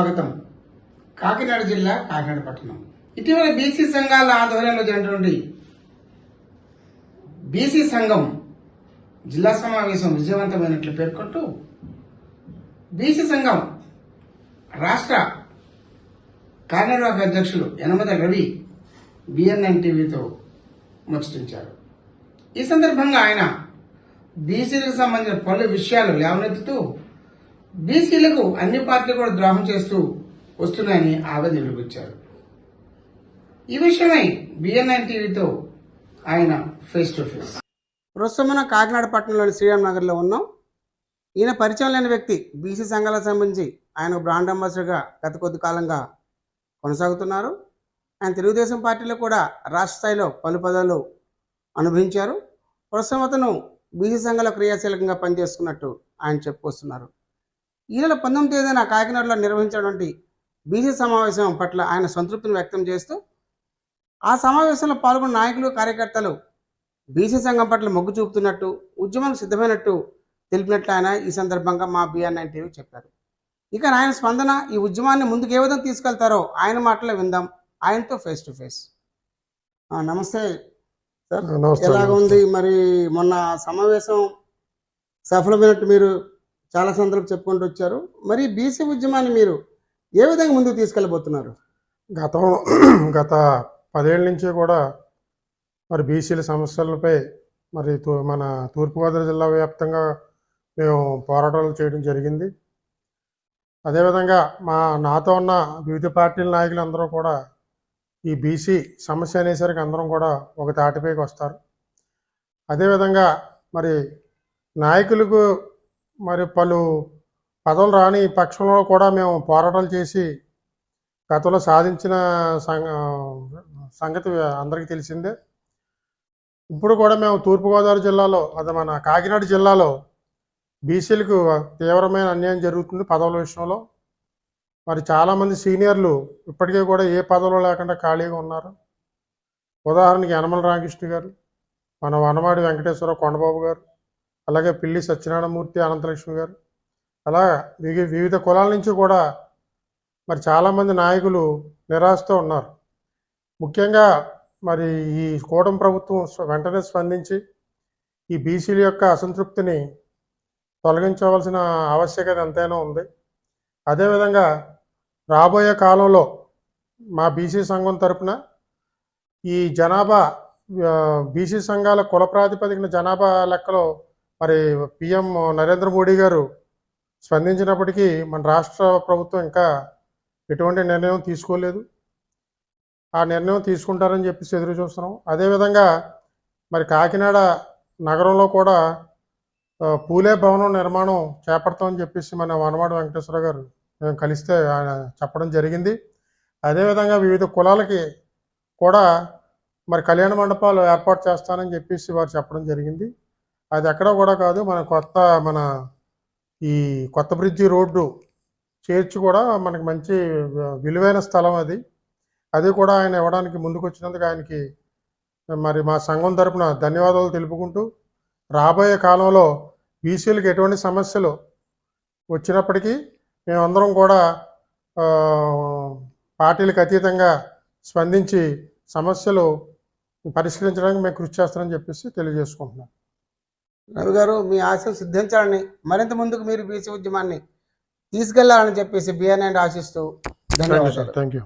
స్వాగతం. కాకినాడ జిల్లా కాకినాడ పట్టణం. ఇటీవల బీసీ సంఘాల ఆధ్వర్యంలో జరిగినటువంటి బీసీ సంఘం జిల్లా సమావేశం విజయవంతమైనట్లు పేర్కొంటూ బీసీ సంఘం రాష్ట్ర కార్యనిర్వాహక అధ్యక్షులు యనమద రవి బిఎన్ఎన్ టీవీతో ముచ్చటించారు. ఈ సందర్భంగా ఆయన బీసీలకు సంబంధించిన పలు విషయాలు లేవనెత్తుతూ బీసీలకు అన్ని పార్టీలు కూడా ద్రోహం చేస్తూ వస్తున్నాయని ఆవేదన వెలిబుచ్చారు ఈ విషయమై బిఎన్ఎన్ టీవీతో ఆయన ఫేస్ టు ఫేస్ ప్రస్తుతం మనం కాకినాడ పట్టణంలోని శ్రీరామ్ నగర్లో ఉన్నాం. ఈయన పరిచయం లేని వ్యక్తి బీసీ సంఘాలకు సంబంధించి ఆయన బ్రాండ్ అంబాసిడర్గా గత కొద్ది కాలంగా కొనసాగుతున్నారు. ఆయన తెలుగుదేశం పార్టీలో కూడా రాష్ట్ర స్థాయిలో పలు పదవులు అనుభవించారు. ప్రస్తుతం అతను బీసీ సంఘాల క్రియాశీలకంగా పనిచేస్తున్నట్టు ఆయన చెప్పుకొస్తున్నారు. ఈ నెల పంతొమ్మిది తేదీన కాకినాడలో నిర్వహించినటువంటి బీసీ సమావేశం పట్ల ఆయన సంతృప్తిని వ్యక్తం చేస్తూ ఆ సమావేశంలో పాల్గొన్న నాయకులు కార్యకర్తలు బీసీ సంఘం పట్ల మొగ్గు చూపుతున్నట్టు ఉద్యమం సిద్ధమైనట్టు తెలిపినట్లు ఆయన ఈ సందర్భంగా మా బిఆర్ నైన్ టీవీ చెప్పారు. ఇక ఆయన స్పందన ఈ ఉద్యమాన్ని ముందుకు ఏ విధంగా తీసుకెళ్తారో ఆయన మాటలో విందాం. ఆయనతో ఫేస్ టు ఫేస్ నమస్తే. సార్ ఎలాగ ఉంది మరి మొన్న సమావేశం సఫలమైనట్టు మీరు చాలా సందర్భం చెప్పుకుంటూ వచ్చారు. మరి బీసీ ఉద్యమాన్ని మీరు ఏ విధంగా ముందుకు తీసుకెళ్ళబోతున్నారు? గతం గత పదేళ్ళ నుంచి కూడా మరి బీసీల సమస్యలపై మరి తూ- మన తూర్పుగోదావరి జిల్లా వ్యాప్తంగా మేము పోరాటాలు చేయడం జరిగింది. అదేవిధంగా మా నాతో ఉన్న వివిధ పార్టీల నాయకులందరూ కూడా ఈ బీసీ సమస్య అనేసరికి అందరం కూడా ఒక తాటిపైకి వస్తారు. అదేవిధంగా మరి నాయకులకు మరి పలు పదవులు రాని పక్షంలో కూడా మేము పోరాటాలు చేసి గతంలో సాధించిన సంగ సంగతి అందరికీ తెలిసిందే. ఇప్పుడు కూడా మేము తూర్పుగోదావరి జిల్లాలో అది మన కాకినాడ జిల్లాలో బీసీలకు తీవ్రమైన అన్యాయం జరుగుతుంది పదవుల విషయంలో. మరి చాలామంది సీనియర్లు ఇప్పటికే కూడా ఏ పదవులు లేకుండా ఖాళీగా ఉన్నారు. ఉదాహరణకి యనమల రామకృష్ణ గారు మన వనమాడి వెంకటేశ్వర కొండబాబు గారు అలాగే పిల్లి సత్యనారాయణమూర్తి అనంతలక్ష్మి గారు. అలా వివిధ కులాల నుంచి కూడా మరి చాలామంది నాయకులు నిరాశతో ఉన్నారు. ముఖ్యంగా మరి ఈ కూటమి ప్రభుత్వం వెంటనే స్పందించి ఈ బీసీల యొక్క అసంతృప్తిని తొలగించవలసిన ఆవశ్యకత ఎంతైనా ఉంది. అదేవిధంగా రాబోయే కాలంలో మా బీసీ సంఘం తరపున ఈ జనాభా బీసీ సంఘాల కుల ప్రాతిపదికన జనాభా లెక్కలో మరి పిఎం నరేంద్ర మోడీ గారు స్పందించినప్పటికీ మన రాష్ట్ర ప్రభుత్వం ఇంకా ఎటువంటి నిర్ణయం తీసుకోలేదు. ఆ నిర్ణయం తీసుకుంటారని చెప్పేసి ఎదురు చూస్తున్నాం. అదేవిధంగా మరి కాకినాడ నగరంలో కూడా పూలే భవనం నిర్మాణం చేపడతామని చెప్పేసి మన వనమాడి వెంకటేశ్వర గారు మేము కలిస్తే ఆయన చెప్పడం జరిగింది. అదేవిధంగా వివిధ కులాలకి కూడా మరి కళ్యాణ మండపాలు ఏర్పాటు చేస్తానని చెప్పేసి వారు చెప్పడం జరిగింది. అది ఎక్కడ కూడా కాదు. మన కొత్త మన ఈ కొత్త బ్రిడ్జి రోడ్డు చేర్చి కూడా మనకి మంచి విలువైన స్థలం అది. అది కూడా ఆయన ఇవ్వడానికి ముందుకు వచ్చినందుకు ఆయనకి మరి మా సంఘం తరపున ధన్యవాదాలు తెలుపుకుంటూ రాబోయే కాలంలో బీసీలకు ఎటువంటి సమస్యలు వచ్చినప్పటికీ మేమందరం కూడా పార్టీలకు అతీతంగా స్పందించి సమస్యలు పరిష్కరించడానికి మేము కృషి చేస్తానని చెప్పేసి తెలియజేసుకుంటున్నాం. రవి గారు మీ ఆశయం సిద్ధించాలని మరింత ముందుకు మీరు బీసీ ఉద్యమాన్ని తీసుకెళ్ళాలని చెప్పేసి నైన్ ఆశిస్తూ ధన్యవాదాలు. Sir thank you